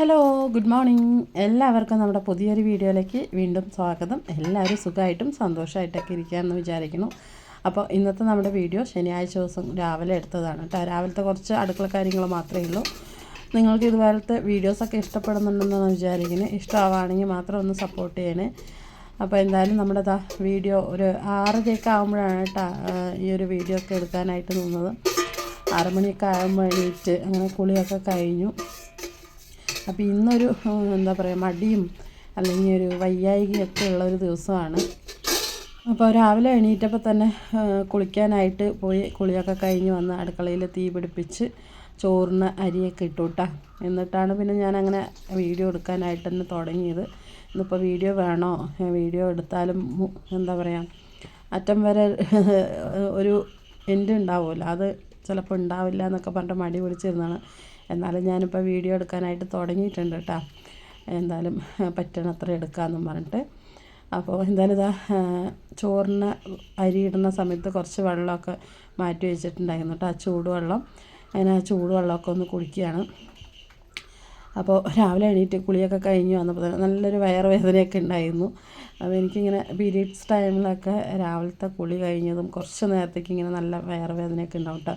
Hello good morning. എല്ലാവർക്കും നമ്മുടെ പുതിയൊരു വീഡിയോയിലേക്ക് വീണ്ടും സ്വാഗതം. എല്ലാവരും സുഖമായിട്ടും സന്തോഷമായിട്ടൊക്കെ ഇരിക്കുകയെന്ന് വിചാരിക്കുന്നു. അപ്പോൾ ഇന്നത്തെ നമ്മുടെ വീഡിയോ ശനിയാഴ്ച ദിവസം രാവിലെ എടുത്തതാണ് കേട്ടോ. രാവിലത്തെ കുറച്ച് അടുക്കള കാര്യങ്ങൾ മാത്രമേ ഉള്ളൂ. നിങ്ങൾക്ക് ഇതുപോലത്തെ വീഡിയോസൊക്കെ ഇഷ്ടപ്പെടുന്നുണ്ടെന്നാണ് വിചാരിക്കുന്നത്. ഇഷ്ടമാവുകയാണെങ്കിൽ മാത്രം ഒന്ന് സപ്പോർട്ട് ചെയ്യണേ. അപ്പോൾ എന്തായാലും നമ്മുടെ വീഡിയോ ഒരു ആറരയൊക്കെ ആകുമ്പോഴാണ് കേട്ടോ ഈ ഒരു വീഡിയോ ഒക്കെ എടുക്കാനായിട്ട് നിന്നത്. ആറുമണിയൊക്കെ ആകുമ്പോൾ എണീറ്റ് അങ്ങനെ കുളിയൊക്കെ കഴിഞ്ഞു. അപ്പോൾ ഇന്നൊരു എന്താ പറയുക മടിയും അല്ലെങ്കിൽ ഒരു വയ്യായികയൊക്കെ ഉള്ള ഒരു ദിവസമാണ്. അപ്പോൾ രാവിലെ എണീറ്റപ്പോൾ തന്നെ കുളിക്കാനായിട്ട് പോയി കുളിയൊക്കെ കഴിഞ്ഞ് വന്ന് അടുക്കളയിൽ തീ പിടിപ്പിച്ച് ചോറിന് അരിയൊക്കെ ഇട്ടുട്ടാ. എന്നിട്ടാണ് പിന്നെ ഞാൻ അങ്ങനെ വീഡിയോ എടുക്കാനായിട്ട് തന്നെ തുടങ്ങിയത്. ഇന്നിപ്പോൾ വീഡിയോ വേണോ? വീഡിയോ എടുത്താലും എന്താ പറയുക അറ്റം വരെ ഒരു എൻഡ് ഉണ്ടാവുമല്ലോ. അത് ചിലപ്പോൾ ഉണ്ടാവില്ല എന്നൊക്കെ പറഞ്ഞിട്ട് മടി പിടിച്ചിരുന്നതാണ്. എന്നാലും ഞാനിപ്പോൾ വീഡിയോ എടുക്കാനായിട്ട് തുടങ്ങിയിട്ടുണ്ട് കേട്ടോ. എന്തായാലും പറ്റണത്ര എടുക്കാമെന്നും പറഞ്ഞിട്ട്. അപ്പോൾ എന്തായാലും ഇതാ ചോറിന് അരി ഇടുന്ന സമയത്ത് കുറച്ച് വെള്ളമൊക്കെ മാറ്റി വെച്ചിട്ടുണ്ടായിരുന്നു കേട്ടോ ആ ചൂടുവെള്ളം. അങ്ങനെ ആ ചൂടുവെള്ളമൊക്കെ ഒന്ന് കുടിക്കുകയാണ്. അപ്പോൾ രാവിലെ എണീറ്റ് കുളിയൊക്കെ കഴിഞ്ഞു വന്നപ്പോൾ തന്നെ നല്ലൊരു വയറുവേദനയൊക്കെ ഉണ്ടായിരുന്നു. അപ്പോൾ എനിക്കിങ്ങനെ പീരീഡ്സ് ടൈമിലൊക്കെ രാവിലത്തെ കുളി കഴിഞ്ഞതും കുറച്ച് നേരത്തേക്ക് ഇങ്ങനെ നല്ല വയറുവേദനയൊക്കെ ഉണ്ടാവും കേട്ടോ.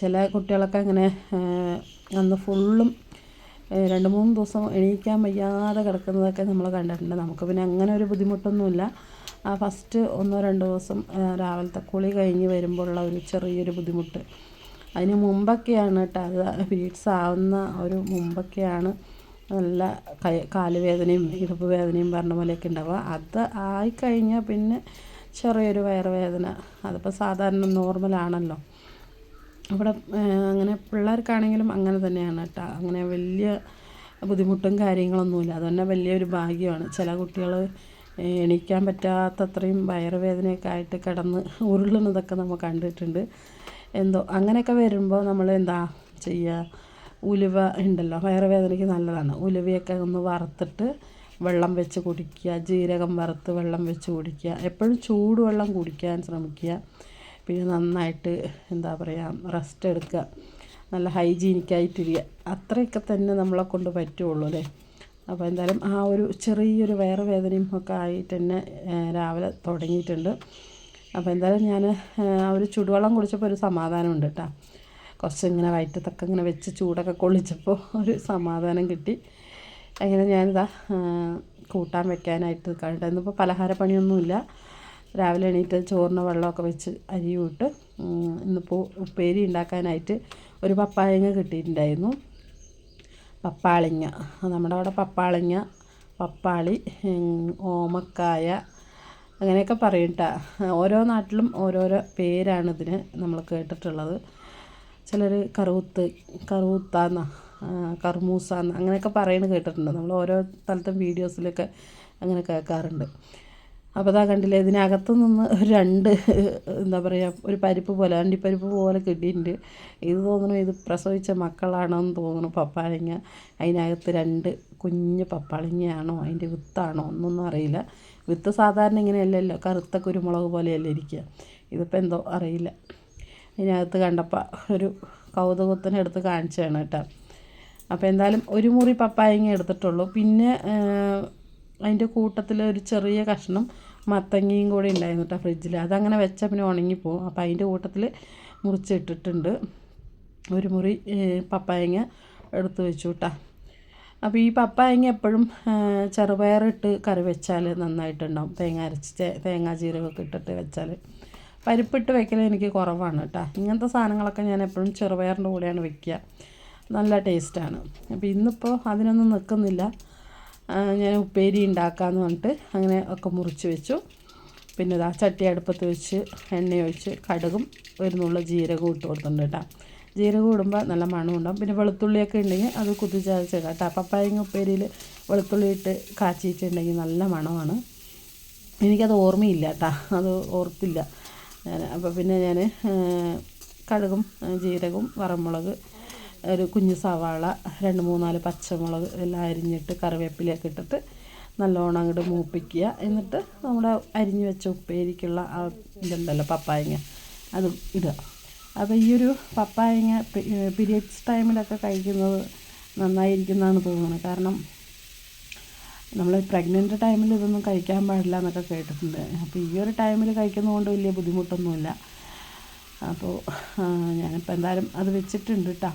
ചില കുട്ടികളൊക്കെ അങ്ങനെ അന്ന് ഫുള്ളും രണ്ട് മൂന്ന് ദിവസം എണീക്കാൻ വയ്യാതെ കിടക്കുന്നതൊക്കെ നമ്മൾ കണ്ടിട്ടുണ്ട്. നമുക്ക് പിന്നെ അങ്ങനെ ഒരു ബുദ്ധിമുട്ടൊന്നുമില്ല. ആ ഫസ്റ്റ് ഒന്നോ രണ്ടോ ദിവസം രാവിലത്തെ കുളി കഴിഞ്ഞ് വരുമ്പോഴുള്ള ഒരു ചെറിയൊരു ബുദ്ധിമുട്ട്. അതിന് മുമ്പൊക്കെയാണ് കേട്ടോ അത് പീരീഡ്സ് ആവുന്ന ഒരു മുമ്പൊക്കെയാണ് നല്ല കൈ കാലുവേദനയും ഇടുപ്പ് വേദനയും പറഞ്ഞ പോലെയൊക്കെ ഉണ്ടാവുക. അത് ആയിക്കഴിഞ്ഞാൽ പിന്നെ ചെറിയൊരു വയറുവേദന. അതിപ്പോൾ സാധാരണ നോർമലാണല്ലോ അവിടെ അങ്ങനെ പിള്ളേർക്കാണെങ്കിലും അങ്ങനെ തന്നെയാണ് കേട്ടോ. അങ്ങനെ വലിയ ബുദ്ധിമുട്ടും കാര്യങ്ങളൊന്നുമില്ല. അത് തന്നെ വലിയൊരു ഭാഗ്യമാണ്. ചില കുട്ടികൾ എണീക്കാൻ പറ്റാത്തത്രയും വയറുവേദനയൊക്കെ ആയിട്ട് കിടന്ന് ഉരുളുന്നതൊക്കെ നമ്മൾ കണ്ടിട്ടുണ്ട്. എന്തോ അങ്ങനെയൊക്കെ വരുമ്പോൾ നമ്മൾ എന്താ ചെയ്യുക? ഉലുവ ഉണ്ടല്ലോ വയറുവേദനയ്ക്ക് നല്ലതാണ്. ഉലുവയൊക്കെ ഒന്ന് വറുത്തിട്ട് വെള്ളം വെച്ച് കുടിക്കുക. ജീരകം വറുത്ത് വെള്ളം വെച്ച് കുടിക്കുക. എപ്പോഴും ചൂടുവെള്ളം കുടിക്കാൻ ശ്രമിക്കുക. പിന്നെ നന്നായിട്ട് എന്താ പറയുക റെസ്റ്റ് എടുക്കുക. നല്ല ഹൈജീനിക്കായിട്ടിരിക്കുക അത്രയൊക്കെ തന്നെ നമ്മളെ കൊണ്ട് പറ്റുള്ളൂ അല്ലേ? അപ്പോൾ എന്തായാലും ആ ഒരു ചെറിയൊരു വയറുവേദനയും ഒക്കെ ആയിട്ട് തന്നെ രാവിലെ തുടങ്ങിയിട്ടുണ്ട്. അപ്പോൾ എന്തായാലും ഞാൻ ആ ഒരു ചൂടുവെള്ളം കുടിച്ചപ്പോൾ ഒരു സമാധാനമുണ്ട് കേട്ടോ കുറച്ച് ഇങ്ങനെ വയറ്റത്തൊക്കെ ഇങ്ങനെ വെച്ച് ചൂടൊക്കെ കൊള്ളിച്ചപ്പോൾ ഒരു സമാധാനം കിട്ടി. അങ്ങനെ ഞാനിതാ കൂട്ടാൻ വെക്കാനായിട്ട് കണ്ടു പലഹാര പണിയൊന്നുമില്ല രാവിലെ എണീറ്റ് ചോറിന് വെള്ളമൊക്കെ വെച്ച് അരിയും ഇട്ട് ഇന്നിപ്പോൾ ഉപ്പേരി ഉണ്ടാക്കാനായിട്ട് ഒരു പപ്പായങ്ങ കിട്ടിയിട്ടുണ്ടായിരുന്നു. പപ്പാളിങ്ങ. നമ്മുടെ അവിടെ പപ്പാളിങ്ങ പപ്പാളി ഓമക്കായ അങ്ങനെയൊക്കെ പറയും കേട്ടോ ഓരോ നാട്ടിലും ഓരോരോ പേരാണ് ഇതിന് നമ്മൾ കേട്ടിട്ടുള്ളത്. ചിലർ കറുത്ത് കറുത്താന്ന കർമൂസാന്ന് അങ്ങനെയൊക്കെ പറയുന്നത് കേട്ടിട്ടുണ്ട്. നമ്മൾ ഓരോ സ്ഥലത്തും വീഡിയോസിലൊക്കെ അങ്ങനെ കേൾക്കാറുണ്ട്. അപ്പോൾ അതാ കണ്ടില്ലേ ഇതിനകത്ത് നിന്ന് രണ്ട് എന്താ പറയുക ഒരു പരിപ്പ് പോലെ അണ്ടിപ്പരിപ്പ് പോലെ കിട്ടിയിട്ടുണ്ട്. ഇത് തോന്നുന്നു ഇത് പ്രസവിച്ച മക്കളാണോന്ന് തോന്നുന്നു പപ്പാളിങ്ങ. അതിനകത്ത് രണ്ട് കുഞ്ഞ് പപ്പാളിങ്ങയാണോ അതിന്റെ വിത്താണോ ഒന്നൊന്നും അറിയില്ല. വിത്ത് സാധാരണ ഇങ്ങനെയല്ലല്ലോ കറുത്ത കുരുമുളക് പോലെയല്ലേ ഇരിക്കുക. ഇതിപ്പോൾ എന്തോ അറിയില്ല. ഇതിനകത്ത് കണ്ടപ്പോൾ ഒരു കൗതുകത്തിന് എടുത്ത് കാണിച്ചതാണ് കേട്ടോ. അപ്പോൾ എന്തായാലും ഒരു മുറി പപ്പായങ്ങ എടുത്തിട്ടുള്ളൂ. പിന്നെ അതിന്റെ കൂട്ടത്തിൽ ഒരു ചെറിയ കഷ്ണം മത്തങ്ങയും കൂടി ഉണ്ടായിരുന്നു കേട്ടോ ഫ്രിഡ്ജിൽ. അതങ്ങനെ വെച്ചാൽ പിന്നെ ഉണങ്ങിപ്പോവും. അപ്പോൾ അതിന്റെ കൂട്ടത്തിൽ മുറിച്ചിട്ടിട്ടുണ്ട്. ഒരു മുറി പപ്പായങ്ങ എടുത്ത് വെച്ചു കേട്ടോ അപ്പോൾ ഈ പപ്പായങ്ങ എപ്പോഴും ചെറുപയറിട്ട് കറി വെച്ചാൽ നന്നായിട്ടുണ്ടാവും. തേങ്ങ അരച്ച് തേങ്ങാ ജീരകമൊക്കെ ഇട്ടിട്ട് വെച്ചാൽ പരിപ്പിട്ട് വെക്കൽ എനിക്ക് കുറവാണ് കേട്ടോ ഇങ്ങനത്തെ സാധനങ്ങളൊക്കെ ഞാൻ എപ്പോഴും ചെറുപയറിന്റെ കൂടെയാണ് വെക്കുക. നല്ല ടേസ്റ്റാണ്. അപ്പോൾ ഇന്നിപ്പോൾ അതിനൊന്നും നിൽക്കുന്നില്ല ഞാൻ ഉപ്പേരി ഉണ്ടാക്കാമെന്ന് പറഞ്ഞിട്ട് അങ്ങനെ ഒക്കെ മുറിച്ച് വെച്ചു. പിന്നെ ഇതാ ചട്ടി അടുപ്പത്ത് വെച്ച് എണ്ണ ഒഴിച്ച് കടുകും ഒരു നുള്ള ജീരകവും ഇട്ട് കൊടുത്തിട്ടുണ്ട് കേട്ടോ. ജീരകം ഇടുമ്പോൾ നല്ല മണം ഉണ്ടാകും പിന്നെ വെളുത്തുള്ളിയൊക്കെ ഉണ്ടെങ്കിൽ അത് കുത്തിച്ചതച്ചിടാം കേട്ടോ. പപ്പായങ്ങ ഉപ്പേരിയിൽ വെളുത്തുള്ളി ഇട്ട് കാച്ചിട്ടുണ്ടെങ്കിൽ നല്ല മണമാണ്. എനിക്കത് ഓർമ്മയില്ല കേട്ടോ. അത് ഓർത്തില്ല. ഞാൻ അപ്പോൾ പിന്നെ ഞാൻ കടുകും ജീരകവും വറമുളക് ഒരു കുഞ്ഞ് സവാള രണ്ട് മൂന്നാൽ പച്ചമുളക് എല്ലാം അരിഞ്ഞിട്ട് കറിവേപ്പിലയൊക്കെ ഇട്ടിട്ട് നല്ലോണം അങ്ങോട്ട് മൂപ്പിക്കുക. എന്നിട്ട് നമ്മുടെ അരിഞ്ഞു വെച്ച ഉപ്പേരിക്കുള്ള ആ ഇതുണ്ടല്ലോ പപ്പായങ്ങ അത് ഇടുക. അപ്പോൾ ഈ ഒരു പപ്പായങ്ങ പീരിയഡ്സ് ടൈമിലൊക്കെ കഴിക്കുന്നത് നന്നായിരിക്കുന്നതാണ് തോന്നുന്നത്. കാരണം നമ്മൾ പ്രഗ്നന്റ് ടൈമിൽ ഇതൊന്നും കഴിക്കാൻ പാടില്ല എന്നൊക്കെ കേട്ടിട്ടുണ്ട്. അപ്പോൾ ഈ ഒരു ടൈമിൽ കഴിക്കുന്നതുകൊണ്ട് വലിയ ബുദ്ധിമുട്ടൊന്നുമില്ല. അപ്പോൾ ഞാനിപ്പോൾ എന്തായാലും അത് വെച്ചിട്ടുണ്ട് കേട്ടോ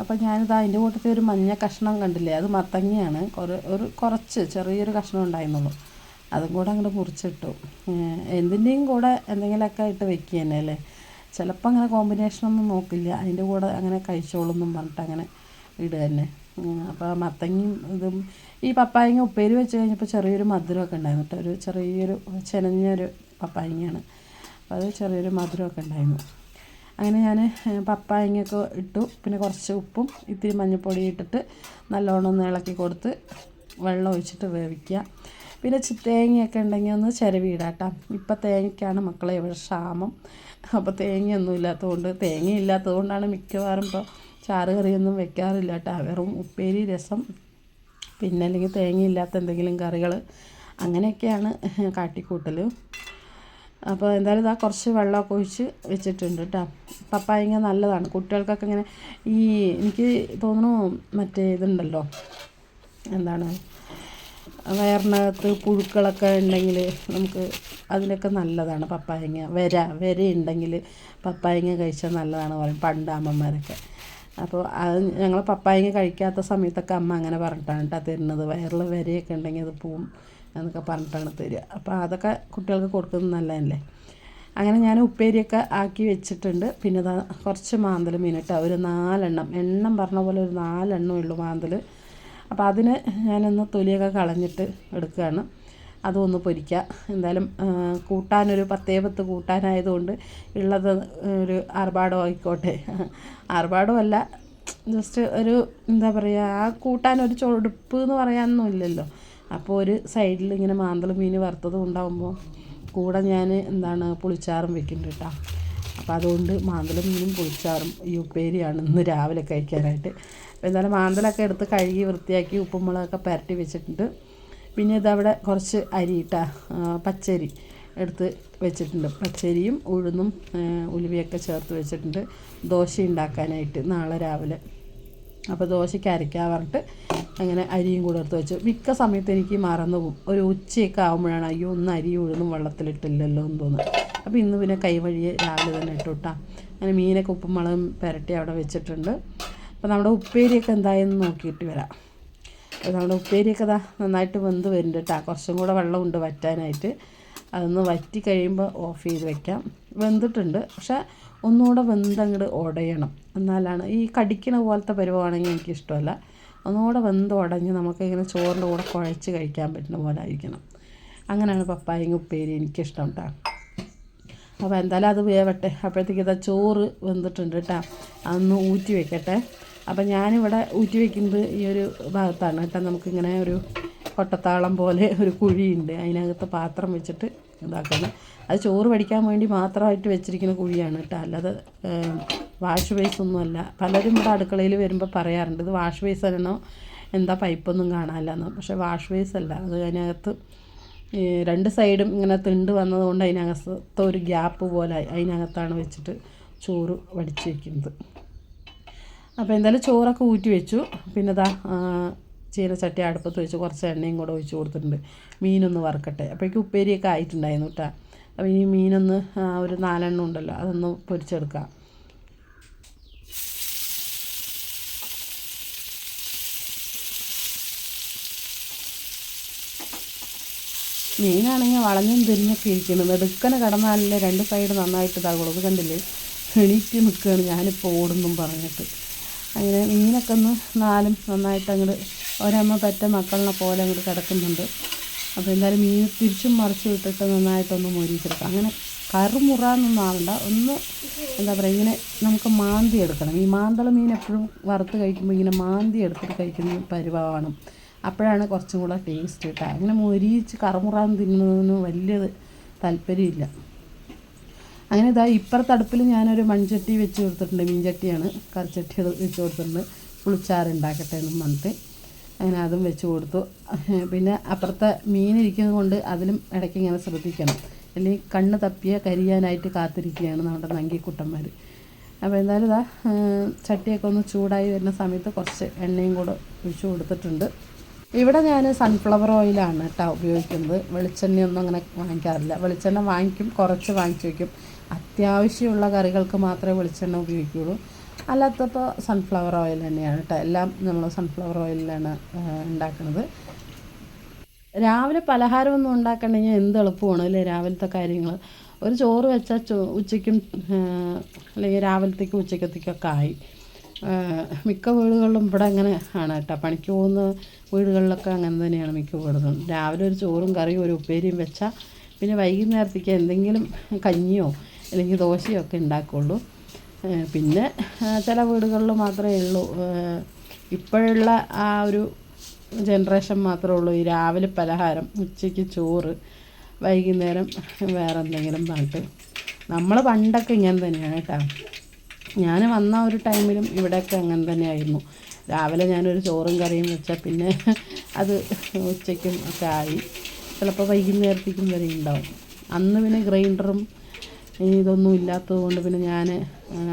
അപ്പോൾ ഞാനിത് അതിന്റെ കൂട്ടത്തിൽ ഒരു മഞ്ഞ കഷ്ണം കണ്ടില്ലേ? അത് മത്തങ്ങയാണ്. കുറേ ഒരു കുറച്ച് ചെറിയൊരു കഷ്ണം ഉണ്ടായിരുന്നുള്ളൂ. അതും കൂടെ അങ്ങോട്ട് മുറിച്ചിട്ടു. എന്തിന്റെയും കൂടെ എന്തെങ്കിലുമൊക്കെ ഇട്ട് വെക്കുക തന്നെ അല്ലേ? ചിലപ്പോൾ അങ്ങനെ കോമ്പിനേഷനൊന്നും നോക്കില്ല. അതിന്റെ കൂടെ അങ്ങനെ കഴിച്ചോളൂന്നും പറഞ്ഞിട്ട് അങ്ങനെ ഇടുക തന്നെ അപ്പോൾ മത്തങ്ങയും ഇതും ഈ പപ്പായങ്ങ ഉപ്പേരി വെച്ച് കഴിഞ്ഞപ്പോൾ ചെറിയൊരു മധുരമൊക്കെ ഉണ്ടായിരുന്നു കേട്ടോ. ഒരു ചെറിയൊരു ചെനഞ്ഞൊരു പപ്പായങ്ങയാണ്. അപ്പോൾ അത് ചെറിയൊരു മധുരമൊക്കെ ഉണ്ടായിരുന്നു. അങ്ങനെ ഞാൻ പപ്പായങ്ങയൊക്കെ ഇട്ടു. പിന്നെ കുറച്ച് ഉപ്പും ഇത്തിരി മഞ്ഞൾപ്പൊടി ഇട്ടിട്ട് നല്ലോണം ഒന്ന് ഇളക്കി കൊടുത്ത് വെള്ളം ഒഴിച്ചിട്ട് വേവിക്കുക. പിന്നെ തേങ്ങയൊക്കെ ഉണ്ടെങ്കിൽ ഒന്ന് ചിരവിയിടാം കേട്ടോ. ഇപ്പം തേങ്ങയ്ക്കാണ് മക്കളെ ഇവിടെ ക്ഷാമം. അപ്പോൾ തേങ്ങയൊന്നും ഇല്ലാത്തതുകൊണ്ട് തേങ്ങ ഇല്ലാത്തതുകൊണ്ടാണ് മിക്കവാറും ഇപ്പോൾ ചാറ് കറിയൊന്നും വെക്കാറില്ല കേട്ടോ. വെറും ഉപ്പേരി രസം പിന്നെ അല്ലെങ്കിൽ തേങ്ങയില്ലാത്ത എന്തെങ്കിലും കറികൾ അങ്ങനെയൊക്കെയാണ് കാട്ടിക്കൂട്ടൽ അപ്പോൾ എന്തായാലും ഇതാ കുറച്ച് വെള്ളമൊക്കെ ഒഴിച്ച് വെച്ചിട്ടുണ്ട് കേട്ടോ. പപ്പായങ്ങ നല്ലതാണ്. കുട്ടികൾക്കൊക്കെ ഇങ്ങനെ ഈ എനിക്ക് തോന്നുന്നു മറ്റേ ഇതുണ്ടല്ലോ. എന്താണ്? വയറിനകത്ത് പുഴുക്കളൊക്കെ ഉണ്ടെങ്കിൽ നമുക്ക് അതിനൊക്കെ നല്ലതാണ് പപ്പായങ്ങ. വര വര ഉണ്ടെങ്കിൽ പപ്പായങ്ങ കഴിച്ചാൽ നല്ലതാണ് പറയും പണ്ട് അമ്മമാരൊക്കെ. അപ്പോൾ അത് ഞങ്ങൾ പപ്പായങ്ങ കഴിക്കാത്ത സമയത്തൊക്കെ അമ്മ അങ്ങനെ പറഞ്ഞിട്ടാണ് കേട്ടോ തരുന്നത്. വയറിൽ വരയൊക്കെ ഉണ്ടെങ്കിൽ അത് പോവും എന്നൊക്കെ പറഞ്ഞിട്ടാണ് തരിക. അപ്പോൾ അതൊക്കെ കുട്ടികൾക്ക് കൊടുക്കുന്നത് നല്ലതല്ലേ? അങ്ങനെ ഞാൻ ഉപ്പേരിയൊക്കെ ആക്കി വെച്ചിട്ടുണ്ട്. പിന്നെ കുറച്ച് മാന്തൽ മീനിട്ട് ഒരു നാലെണ്ണം. എണ്ണം പറഞ്ഞ പോലെ ഒരു നാലെണ്ണം ഉള്ളൂ മാന്തൽ. അപ്പോൾ അതിന് ഞാനൊന്ന് തൊലിയൊക്കെ കളഞ്ഞിട്ട് എടുക്കുകയാണ്. അതൊന്ന് പൊരിക്കുക. എന്തായാലും കൂട്ടാനൊരു പത്തേ പത്ത് കൂട്ടാനായതുകൊണ്ട് ഉള്ളത് ഒരു ആർഭാടം ആയിക്കോട്ടെ. ആർഭാടം അല്ല ജസ്റ്റ് ഒരു എന്താ പറയുക ആ കൂട്ടാനൊരു ചൊടുപ്പ് എന്ന് പറയാനൊന്നും ഇല്ലല്ലോ. അപ്പോൾ ഒരു സൈഡിൽ ഇങ്ങനെ മാന്തൾ മീൻ വറുത്തതും ഉണ്ടാകുമ്പോൾ കൂടെ ഞാൻ എന്താണ് പുളിച്ചാറും വെക്കുന്നുണ്ട് കേട്ടോ അപ്പോൾ അതുകൊണ്ട് മാന്തൾ മീനും പുളിച്ചാറും ഈ ഉപ്പേരിയാണ് ഇന്ന് രാവിലെ കഴിക്കാനായിട്ട്. അപ്പോൾ എന്തായാലും മാന്തലൊക്കെ എടുത്ത് കഴുകി വൃത്തിയാക്കി ഉപ്പും മുളകൊക്കെ പുരട്ടി വെച്ചിട്ടുണ്ട്. പിന്നെ ഇതവിടെ കുറച്ച് അരി ഇട്ടാ പച്ചരി എടുത്ത് വെച്ചിട്ടുണ്ട്. പച്ചരിയും ഉഴുന്നും ഉലുവയൊക്കെ ചേർത്ത് വെച്ചിട്ടുണ്ട്. ദോശ ഉണ്ടാക്കാനായിട്ട് നാളെ രാവിലെ. അപ്പോൾ ദോശയ്ക്ക് അരയ്ക്കാൻ പറഞ്ഞിട്ട് അങ്ങനെ അരിയും കൂടെ എടുത്ത് വെച്ചു. മിക്ക സമയത്ത് എനിക്ക് മറന്നു പോകും. ഒരു ഉച്ചയൊക്കെ ആകുമ്പോഴാണ് അയ്യോ ഒന്ന് അരി ഉഴുന്നും വെള്ളത്തിലിട്ടില്ലല്ലോ എന്ന് തോന്നുന്നത് അപ്പോൾ ഇന്ന് പിന്നെ കൈവഴിയെ രാവിലെ തന്നെ ഇട്ടു അങ്ങനെ മീനൊക്കെ ഉപ്പും മുളകും പുരട്ടി അവിടെ വെച്ചിട്ടുണ്ട്. അപ്പോൾ നമ്മുടെ ഉപ്പേരിയൊക്കെ എന്തായെന്ന് നോക്കിയിട്ട് വരാം. അപ്പോൾ നമ്മുടെ ഉപ്പേരിയൊക്കെ ഇതാ നന്നായിട്ട് വെന്ത് വരുന്നുണ്ട് കേട്ടോ കുറച്ചും കൂടെ വെള്ളമുണ്ട് വറ്റാനായിട്ട്. അതൊന്ന് വറ്റി കഴിയുമ്പോൾ ഓഫ് ചെയ്ത് വെക്കാം. വെന്തിട്ടുണ്ട്. പക്ഷേ ഒന്നുകൂടെ വെന്തങ്ങോട് ഉടയണം. എന്നാലാണ് ഈ കടിക്കണ പോലത്തെ പരുവമാണെങ്കിൽ എനിക്കിഷ്ടമല്ല. ഒന്നുകൂടെ വെന്ത് ഉടഞ്ഞ് നമുക്കിങ്ങനെ ചോറിന്റെ കൂടെ കുഴച്ച് കഴിക്കാൻ പറ്റുന്ന പോലെ ആയിരിക്കണം. അങ്ങനെയാണ് പപ്പായങ്ങ ഉപ്പേരി എനിക്കിഷ്ടം കേട്ടോ അപ്പോൾ എന്തായാലും അത് വേവട്ടെ. അപ്പോഴത്തേക്ക് ഇതാ ചോറ് വെന്തിട്ടുണ്ട് കേട്ടോ അതൊന്ന് ഊറ്റി വെക്കട്ടെ. അപ്പോൾ ഞാനിവിടെ ഊറ്റി വെക്കുന്നത് ഈ ഒരു ഭാഗത്താണ് കേട്ടോ നമുക്കിങ്ങനെ ഒരു കൊട്ടത്താളം പോലെ ഒരു കുഴിയുണ്ട്. അതിനകത്ത് പാത്രം വെച്ചിട്ട് ഇതാക്കുന്നത് അത് ചോറ് പഠിക്കാൻ വേണ്ടി മാത്രമായിട്ട് വെച്ചിരിക്കുന്ന കുഴിയാണ് കേട്ടോ. അല്ലാതെ വാഷ് ബേസ് ഒന്നുമല്ല പലരും ഇവിടെ അടുക്കളയിൽ വരുമ്പോൾ പറയാറുണ്ട് ഇത് വാഷ് ബേസ് ആണോ എന്താ പൈപ്പൊന്നും കാണാനില്ലെന്ന്? പക്ഷേ വാഷ് ബേസ് അല്ല. അത് അതിനകത്ത് രണ്ട് സൈഡും ഇങ്ങനെ തിണ്ട് വന്നതുകൊണ്ട് അതിനകത്ത് ഒരു ഗ്യാപ്പ് പോലെ അതിനകത്താണ് വെച്ചിട്ട് ചോറ് വടിച്ച് വയ്ക്കുന്നത് അപ്പോൾ എന്തായാലും ചോറൊക്കെ ഊറ്റി വെച്ചു. പിന്നെ ഇതാ ചീനച്ചട്ടി അടുപ്പത്ത് വെച്ച് കുറച്ച് എണ്ണയും കൂടെ ഒഴിച്ച് കൊടുത്തിട്ടുണ്ട്. മീനൊന്ന് വറുക്കട്ടെ. അപ്പോഴേക്കും ഉപ്പേരിയൊക്കെ ആയിട്ടുണ്ടായിരുന്നു കേട്ടോ അപ്പോൾ ഇനി മീനൊന്ന് ഒരു നാലെണ്ണം ഉണ്ടല്ലോ അതൊന്ന് പൊരിച്ചെടുക്കാം. മീനാണെങ്കിൽ വളഞ്ഞും തിരിഞ്ഞൊക്കെ ഇരിക്കുന്നത് എടുക്കനെ കടന്നാലല്ലേ രണ്ട് സൈഡ് നന്നായിട്ട് ഇതാകുള്ളൂ. അത് കണ്ടില്ലേ? എണീറ്റ് നിൽക്കുകയാണ്. ഞാനിപ്പോൾ ഓടുന്നും പറഞ്ഞിട്ട്. അങ്ങനെ മീനൊക്കെ ഒന്ന് നാലും നന്നായിട്ട് അങ്ങോട്ട് ഒരമ്മ പറ്റ മക്കളിനെ പോലെ അങ്ങോട്ട് കിടക്കുന്നുണ്ട്. അപ്പോൾ എന്തായാലും മീൻ തിരിച്ചും മറിച്ച് വിട്ടിട്ട് നന്നായിട്ടൊന്ന് മൊരിച്ചെടുക്കാം. അങ്ങനെ കറുമുറാന്നൊന്നും ആവണ്ട. ഒന്ന് എന്താ പറയുക ഇങ്ങനെ നമുക്ക് മാന്തി എടുക്കണം. ഈ മാന്തള മീൻ എപ്പോഴും വറുത്ത് കഴിക്കുമ്പോൾ ഇങ്ങനെ മാന്തി എടുത്തിട്ട് കഴിക്കുന്ന പരിഭവമാണ്. അപ്പോഴാണ് കുറച്ചും കൂടെ ടേസ്റ്റ് കിട്ടുക. അങ്ങനെ മൊരിച്ച് കറുമുറാന്ന് തിന്നുന്നതിന് വലിയ താല്പര്യമില്ല. അങ്ങനെ ഇതാ ഇപ്പുറത്തടുപ്പിൽ ഞാനൊരു മൺചട്ടി വെച്ച് കൊടുത്തിട്ടുണ്ട്. മീൻചട്ടിയാണ് കറിച്ചട്ടി വെച്ച് കൊടുത്തിട്ടുണ്ട്. പുളിച്ചാറ് ഉണ്ടാക്കട്ടെ എന്നും പറഞ്ഞിട്ട്. അങ്ങനെ അതും വെച്ച് കൊടുത്തു. പിന്നെ അപ്പുറത്തെ മീനിരിക്കുന്നത് കൊണ്ട് അതിലും ഇടയ്ക്ക് ഇങ്ങനെ ശ്രദ്ധിക്കണം. അല്ലെങ്കിൽ കണ്ണ് തപ്പിയ കരിയാനായിട്ട് കാത്തിരിക്കുകയാണ് നമ്മുടെ നങ്കിക്കുട്ടന്മാർ അപ്പോൾ എന്തായാലും ഇതാ ചട്ടിയൊക്കെ ഒന്ന് ചൂടായി വരുന്ന സമയത്ത് കുറച്ച് എണ്ണയും കൂടെ ഒഴിച്ചു കൊടുത്തിട്ടുണ്ട്. ഇവിടെ ഞാൻ സൺഫ്ലവർ ഓയിലാണ് കേട്ടോ ഉപയോഗിക്കുന്നത്. വെളിച്ചെണ്ണയൊന്നും അങ്ങനെ വാങ്ങിക്കാറില്ല. വെളിച്ചെണ്ണ വാങ്ങിക്കും കുറച്ച് വാങ്ങിച്ചു വയ്ക്കും. അത്യാവശ്യമുള്ള കറികൾക്ക് മാത്രമേ വെളിച്ചെണ്ണ ഉപയോഗിക്കുകയുള്ളൂ അല്ലാത്തപ്പോൾ സൺഫ്ലവർ ഓയിൽ തന്നെയാണ് കേട്ടോ എല്ലാം നമ്മൾ സൺഫ്ലവർ ഓയിലാണ് ഉണ്ടാക്കുന്നത് രാവിലെ പലഹാരമൊന്നും ഉണ്ടാക്കണമെങ്കിൽ എന്ത് എളുപ്പമാണ് അല്ലേ രാവിലത്തെ കാര്യങ്ങൾ ഒരു ചോറ് വെച്ചാൽ ചോ ഉച്ചയ്ക്കും അല്ലെങ്കിൽ രാവിലത്തേക്കും ഉച്ചക്കത്തേക്കൊക്കെ ആയി. മിക്ക വീടുകളിലും ഇവിടെ അങ്ങനെ ആണ് കേട്ടോ പണിക്ക് പോകുന്ന വീടുകളിലൊക്കെ അങ്ങനെ തന്നെയാണ് മിക്ക വീടുകളും. രാവിലെ ഒരു ചോറും കറിയും ഒരു ഉപ്പേരിയും വെച്ചാൽ പിന്നെ വൈകുന്നേരത്തേക്ക് എന്തെങ്കിലും കഞ്ഞിയോ അല്ലെങ്കിൽ ദോശയോ ഒക്കെ ഉണ്ടാക്കുള്ളൂ. പിന്നെ ചില വീടുകളിൽ മാത്രമേ ഉള്ളൂ. ഇപ്പോഴുള്ള ആ ഒരു ജനറേഷൻ മാത്രമേ ഉള്ളൂ. ഈ രാവിലെ പലഹാരം ഉച്ചയ്ക്ക് ചോറ് വൈകുന്നേരം വേറെ എന്തെങ്കിലും പറഞ്ഞിട്ട് നമ്മൾ പണ്ടൊക്കെ ഇങ്ങനെ തന്നെയാണ് കേട്ടോ. ഞാൻ വന്ന ഒരു ടൈമിലും ഇവിടെയൊക്കെ അങ്ങനെ തന്നെയായിരുന്നു. രാവിലെ ഞാനൊരു ചോറും കറിയും വെച്ചാൽ പിന്നെ അത് ഉച്ചയ്ക്കും ഒക്കെ ആയി. ചിലപ്പോൾ വൈകുന്നേരത്തേക്കും വരെ ഉണ്ടാവും. അന്ന് പിന്നെ ഗ്രൈൻഡറും ഇതൊന്നും ഇല്ലാത്തത് കൊണ്ട് പിന്നെ ഞാൻ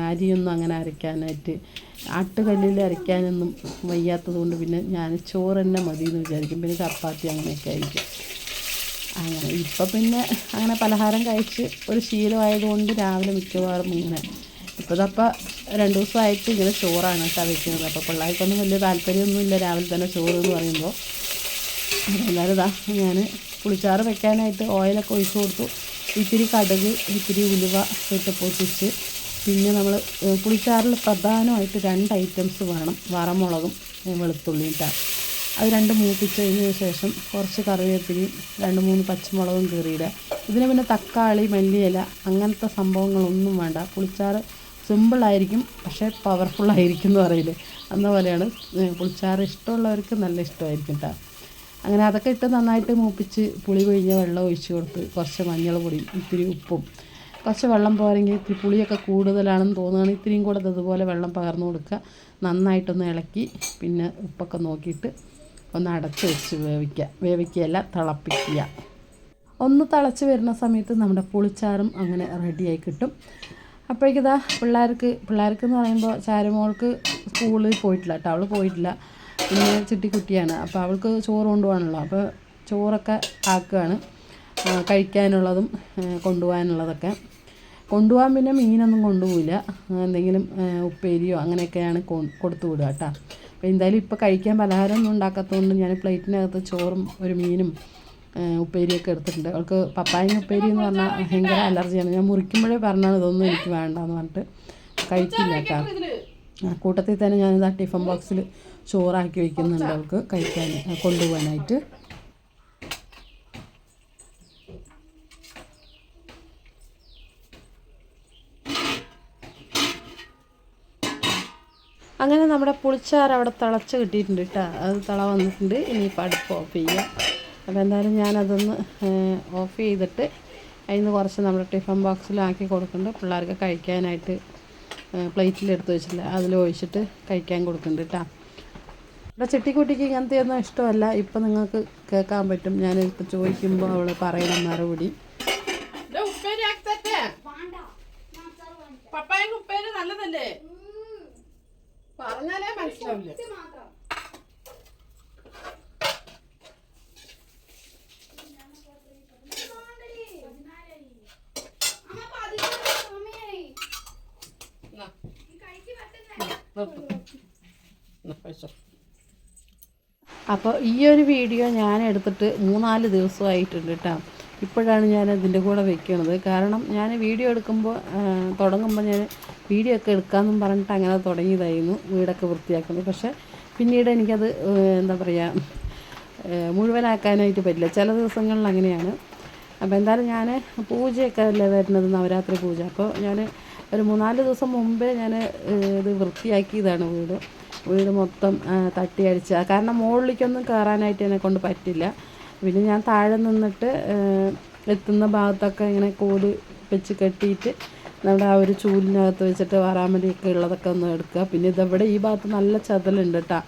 അരിയൊന്നും അങ്ങനെ അരയ്ക്കാനായിട്ട് ആട്ടുകല്ലിൽ അരയ്ക്കാനൊന്നും വയ്യാത്തത് കൊണ്ട് പിന്നെ ഞാൻ ചോറ് തന്നെ മതി എന്ന് വിചാരിക്കും. പിന്നെ ചപ്പാത്തി അങ്ങനെയൊക്കെ ആയിരിക്കും. അങ്ങനെ ഇപ്പം പിന്നെ അങ്ങനെ പലഹാരം കഴിച്ച് ഒരു ശീലമായതുകൊണ്ട് രാവിലെ മിക്കവാറും ഇങ്ങനെ. ഇപ്പോൾ ഇതപ്പോൾ രണ്ട് ദിവസമായിട്ട് ഇങ്ങനെ ചോറാണ് കേട്ടോ വയ്ക്കുന്നത് അപ്പോൾ പിള്ളേർക്കൊന്നും വലിയ താല്പര്യമൊന്നുമില്ല രാവിലെ തന്നെ ചോറ് എന്ന് പറയുമ്പോൾ എന്നാലും ഇതാ ഞാൻ പുളിച്ചാറ് വെക്കാനായിട്ട് ഓയിലൊക്കെ ഒഴിച്ച് കൊടുത്തു. ഇത്തിരി കടുക് ഇത്തിരി ഉലുവ ഇട്ട് പൊട്ടിച്ച് പിന്നെ നമ്മൾ പുളിച്ചാറിൽ പ്രധാനമായിട്ട് രണ്ട് ഐറ്റംസ് വേണം. വറമുളകും വെളുത്തുള്ളിയും ഇട്ടാൽ അത് രണ്ട് മൂപ്പിച്ചതിന് ശേഷം കുറച്ച് കറിവേപ്പിലയും രണ്ട് മൂന്ന് പച്ചമുളകും കീറിയിടുക. ഇതിന് പിന്നെ തക്കാളി മല്ലിയില അങ്ങനത്തെ സംഭവങ്ങളൊന്നും വേണ്ട. പുളിച്ചാറ് സിമ്പിളായിരിക്കും പക്ഷേ പവർഫുള്ളായിരിക്കും എന്ന് പറയില്ലേ? എന്ന പോലെയാണ് പുളിച്ചാറ് ഇഷ്ടമുള്ളവർക്ക് നല്ല ഇഷ്ടമായിരിക്കും കേട്ടോ അങ്ങനെ അതൊക്കെ ഇട്ട് നന്നായിട്ട് മൂപ്പിച്ച് പുളി പിഴിഞ്ഞ വെള്ളം ഒഴിച്ച് കൊടുത്ത് കുറച്ച് മഞ്ഞൾ പൊടിയും ഇത്തിരി ഉപ്പും. കുറച്ച് വെള്ളം പോരെങ്കിൽ ഇത്തിരി പുളിയൊക്കെ കൂടുതലാണെന്ന് തോന്നുകയാണെങ്കിൽ ഇത്തിരിയും കൂടെ ഇതുപോലെ വെള്ളം പകർന്നു കൊടുക്കുക. നന്നായിട്ടൊന്ന് ഇളക്കി പിന്നെ ഉപ്പൊക്കെ നോക്കിയിട്ട് ഒന്ന് അടച്ച് വെച്ച് വേവിക്കുക. വേവിക്കുകയല്ല തിളപ്പിക്കുക. ഒന്ന് തിളച്ച് വരുന്ന സമയത്ത് നമ്മുടെ പുളിച്ചാറും അങ്ങനെ റെഡിയായി കിട്ടും. അപ്പോഴേക്കിതാ പിള്ളേർക്ക് പിള്ളേർക്ക് എന്ന് പറയുമ്പോൾ ചാരമോൾക്ക് സ്കൂളിൽ പോയിട്ടില്ല കേട്ടോ. അവൾ പോയിട്ടില്ല. പിന്നെ ചിട്ടിക്കുട്ടിയാണ്. അപ്പോൾ അവൾക്ക് ചോറ് കൊണ്ടുപോകാനുള്ളത്. അപ്പോൾ ചോറൊക്കെ ആക്കുകയാണ്. കഴിക്കാനുള്ളതും കൊണ്ടുപോകാനുള്ളതൊക്കെ. കൊണ്ടുപോകാൻ പിന്നെ മീനൊന്നും കൊണ്ടുപോകില്ല എന്തെങ്കിലും ഉപ്പേരിയോ അങ്ങനെയൊക്കെയാണ് കൊടുത്തു വിടുക കേട്ടോ. അപ്പോൾ എന്തായാലും ഇപ്പോൾ കഴിക്കാൻ പലഹാരമൊന്നും ഉണ്ടാക്കാത്തതുകൊണ്ട് ഞാൻ പ്ലേറ്റിനകത്ത് ചോറും ഒരു മീനും ഉപ്പേരിയൊക്കെ എടുത്തിട്ടുണ്ട്. അവൾക്ക് പപ്പായ ഉപ്പേരി എന്ന് പറഞ്ഞാൽ ഭയങ്കര അലർജിയാണ്. ഞാൻ മുറിക്കുമ്പോഴേ പറഞ്ഞാണ് ഇതൊന്നും എനിക്ക് വേണ്ടെന്ന് പറഞ്ഞിട്ട് കഴിക്കില്ല കേട്ടോ. കൂട്ടത്തിൽ തന്നെ ഞാനിത് ആ ടിഫൻ ബോക്സിൽ ചോറാക്കി വയ്ക്കുന്നുണ്ട് അവൾക്ക് കഴിക്കാൻ കൊണ്ടുപോകാനായിട്ട്. അങ്ങനെ നമ്മുടെ പുളിച്ചാറ് അവിടെ തിളച്ച് കിട്ടിയിട്ടുണ്ട് കേട്ടോ. അത് തിള വന്നിട്ടുണ്ട്. ഇനിയിപ്പോൾ അടുപ്പ് ഓഫ് ചെയ്യുക അപ്പോൾ എന്തായാലും ഞാനതൊന്ന് ഓഫ് ചെയ്തിട്ട് അതിൽ നിന്ന് കുറച്ച് നമ്മുടെ ടിഫൻ ബോക്സിലാക്കി കൊടുക്കുന്നുണ്ട്. പിള്ളേർക്ക് കഴിക്കാനായിട്ട് പ്ലേറ്റിലെടുത്ത് വെച്ചിട്ടില്ല അതിൽ ഒഴിച്ചിട്ട് കഴിക്കാൻ കൊടുക്കുന്നുണ്ട് കേട്ടോ. ഇവിടെ ചെട്ടിക്കുട്ടിക്ക് ഇങ്ങനത്തെ ഒന്നും ഇഷ്ടമല്ല. ഇപ്പം നിങ്ങൾക്ക് കേൾക്കാൻ പറ്റും. ഞാൻ ഇപ്പം ചോദിക്കുമ്പോൾ അവൾ പറയണം മറുപടി. പപ്പായ ഉപ്പേരി നല്ലതല്ലേ? പറഞ്ഞാലേ മനസ്സിലാവില്ല. അപ്പോൾ ഈ ഒരു വീഡിയോ ഞാൻ എടുത്തിട്ട് മൂന്നാൽ ദിവസമായിട്ടുണ്ട് കേട്ടോ. ഇപ്പോഴാണ് ഞാൻ ഇതിന്റെ കൂടെ വെക്കണത്. കാരണം ഞാൻ വീഡിയോ എടുക്കുമ്പോൾ തുടങ്ങുമ്പോൾ ഞാൻ വീഡിയോ ഒക്കെ എടുക്കാമെന്നും പറഞ്ഞിട്ട് അങ്ങനെ തുടങ്ങിയതായിരുന്നു വീടൊക്കെ വൃത്തിയാക്കുന്നത്. പക്ഷേ പിന്നീട് എനിക്കത് എന്താ പറയുക മുഴുവനാക്കാനായിട്ട് പറ്റില്ല. ചില ദിവസങ്ങളിൽ അങ്ങനെയാണ്. അപ്പോൾ എന്തായാലും ഞാൻ പൂജയൊക്കെ അല്ലേ വരുന്നത്? നവരാത്രി പൂജ. അപ്പോൾ ഞാൻ ഒരു മൂന്നാൽ ദിവസം മുമ്പേ ഞാൻ ഇത് വൃത്തിയാക്കിയതാണ് വീട്. വീട് മൊത്തം തട്ടി അടിച്ച് കാരണം മുകളിലേക്കൊന്നും കയറാനായിട്ട് എന്നെ കൊണ്ട് പറ്റില്ല. പിന്നെ ഞാൻ താഴെ നിന്നിട്ട് എത്തുന്ന ഭാഗത്തൊക്കെ ഇങ്ങനെ കോൽ വെച്ച് കെട്ടിയിട്ട് നമ്മുടെ ആ ഒരു ചൂലിനകത്ത് വെച്ചിട്ട് വരാമലിയൊക്കെ ഉള്ളതൊക്കെ ഒന്ന് എടുക്കുക. പിന്നെ ഇതവിടെ ഈ ഭാഗത്ത് നല്ല ചതലുണ്ട് കേട്ടോ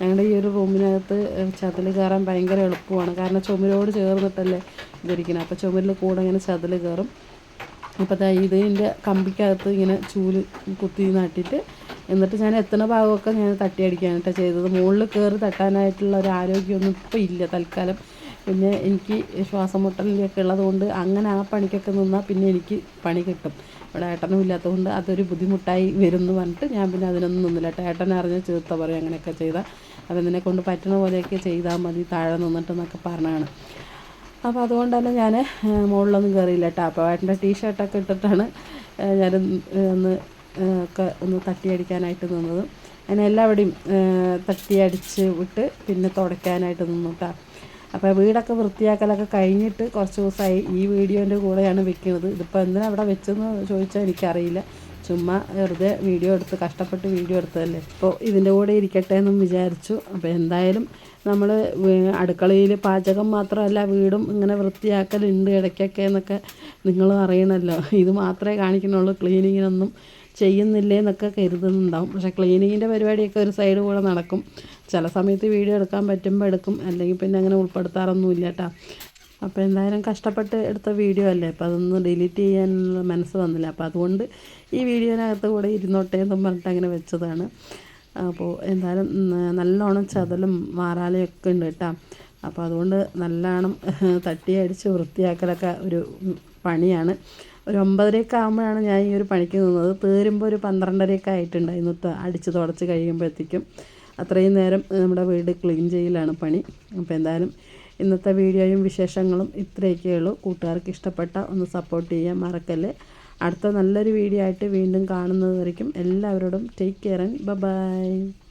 ഞങ്ങളുടെ ഈ ഒരു റൂമിനകത്ത് ചതൽ കയറാൻ ഭയങ്കര എളുപ്പമാണ്. കാരണം ചുമരോട് ചേർന്നിട്ടല്ലേ ഇതിരിക്കണം അപ്പോൾ ചുമരിൽ കൂടെ ഇങ്ങനെ ചതൽ കയറും അപ്പോൾ ഇതിന്റെ കമ്പിക്കകത്ത് ഇങ്ങനെ ചൂൽ കുത്തി നട്ടിട്ട് എന്നിട്ട് ഞാൻ എത്തുന്ന ഭാഗമൊക്കെ ഞാൻ തട്ടിയടിക്കാനായിട്ട് ചെയ്തത്. മുകളിൽ കയറി തട്ടാനായിട്ടുള്ള ഒരു ആരോഗ്യമൊന്നും ഇപ്പോൾ ഇല്ല തൽക്കാലം. പിന്നെ എനിക്ക് ശ്വാസം മുട്ടലിന്റെയൊക്കെ ഉള്ളതുകൊണ്ട് അങ്ങനെ ആ പണിക്കൊക്കെ നിന്നാൽ പിന്നെ എനിക്ക് പണി കിട്ടും. ഇവിടെ ഏട്ടനും ഇല്ലാത്തതുകൊണ്ട് അതൊരു ബുദ്ധിമുട്ടായി വരുന്നു പറഞ്ഞിട്ട് ഞാൻ പിന്നെ അതിനൊന്നും നിന്നില്ല. ഏട്ടൻ അറിഞ്ഞ ചീത്ത പറയും അങ്ങനെയൊക്കെ ചെയ്താൽ നിന്നെ കൊണ്ട് പറ്റുന്ന പോലെയൊക്കെ ചെയ്താൽ മതി താഴെ നിന്നിട്ടെന്നൊക്കെ പറഞ്ഞാണ്. അപ്പോൾ അതുകൊണ്ട് തന്നെ ഞാൻ മുകളിലൊന്നും കയറിയില്ല കേട്ടോ. അപ്പോൾ ഏട്ടന്റെ ടീഷർട്ടൊക്കെ ഇട്ടിട്ടാണ് ഞാൻ ഒന്ന് ഒക്കെ ഒന്ന് തട്ടിയടിക്കാനായിട്ട് നിന്നത്. അങ്ങനെ എല്ലാവിടെയും തട്ടി തട്ടിയടിച്ച് വിട്ട് പിന്നെ തുടയ്ക്കാനായിട്ട് നിന്നു കേട്ടോ അപ്പോൾ വീടൊക്കെ വൃത്തിയാക്കലൊക്കെ കഴിഞ്ഞിട്ട് കുറച്ച് ദിവസമായി ഈ വീഡിയോന്റെ കൂടെയാണ് വെക്കുന്നത്. ഇതിപ്പോൾ എന്തിനാണ് അവിടെ വെച്ചെന്ന് ചോദിച്ചാൽ എനിക്കറിയില്ല. ചുമ്മാ വെറുതെ വീഡിയോ എടുത്ത് കഷ്ടപ്പെട്ട് വീഡിയോ എടുത്തതല്ലേ. അപ്പോൾ ഇതിന്റെ കൂടെ ഇരിക്കട്ടെ എന്നും വിചാരിച്ചു. അപ്പോൾ എന്തായാലും നമ്മൾ അടുക്കളയിൽ പാചകം മാത്രമല്ല വീടും ഇങ്ങനെ വൃത്തിയാക്കലുണ്ട് ഇടയ്ക്കൊക്കെ എന്നൊക്കെ നിങ്ങളും അറിയണമല്ലോ ഇത് മാത്രമേ കാണിക്കുന്നുള്ളൂ. ക്ലീനിങ്ങിനൊന്നും ചെയ്യുന്നില്ലേ എന്നൊക്കെ കരുതുന്നുണ്ടാവും. പക്ഷേ ക്ലീനിങ്ങിന്റെ പരിപാടിയൊക്കെ ഒരു സൈഡ് കൂടെ നടക്കും. ചില സമയത്ത് വീഡിയോ എടുക്കാൻ പറ്റുമ്പോൾ എടുക്കും. അല്ലെങ്കിൽ പിന്നെ അങ്ങനെ ഉൾപ്പെടുത്താറൊന്നുമില്ല കേട്ടോ. അപ്പോൾ എന്തായാലും കഷ്ടപ്പെട്ട് എടുത്ത വീഡിയോ അല്ലേ? അപ്പോൾ അതൊന്ന് ഡിലീറ്റ് ചെയ്യാനുള്ള മനസ്സ് വന്നില്ല. അപ്പോൾ അതുകൊണ്ട് ഈ വീഡിയോനകത്ത് കൂടെ ഇരുന്നോട്ടെ എന്നും പറഞ്ഞിട്ട് അങ്ങനെ വെച്ചതാണ്. അപ്പോൾ എന്തായാലും നല്ലോണം ചതലും മാറാലയൊക്കെ ഉണ്ട് കേട്ടോ. അപ്പോൾ അതുകൊണ്ട് നല്ലോണം തട്ടിയടിച്ച് വൃത്തിയാക്കലൊക്കെ ഒരു പണിയാണ്. ഒരു ഒമ്പതരയൊക്കെ ആകുമ്പോഴാണ് ഞാൻ ഈ ഒരു പണിക്ക് നിന്നത്. തീരുമ്പോൾ ഒരു പന്ത്രണ്ടരയൊക്കെ ആയിട്ടുണ്ടായിരുന്നു. ഇന്നത്തെ അടിച്ച് തുടച്ച് കഴിയുമ്പോഴത്തേക്കും അത്രയും നേരം നമ്മുടെ വീട് ക്ലീൻ ചെയ്യലാണ് പണി. അപ്പോൾ എന്തായാലും ഇന്നത്തെ വീഡിയോയും വിശേഷങ്ങളും ഇത്രയൊക്കെ ഉള്ളൂ. കൂട്ടുകാർക്ക് ഇഷ്ടപ്പെട്ട ഒന്ന് സപ്പോർട്ട് ചെയ്യാൻ മറക്കല്ലേ. അടുത്ത നല്ലൊരു വീഡിയോ ആയിട്ട് വീണ്ടും കാണുന്നത് വരയ്ക്കും എല്ലാവരോടും ടേക്ക് കെയർ ആൻഡ് ബൈ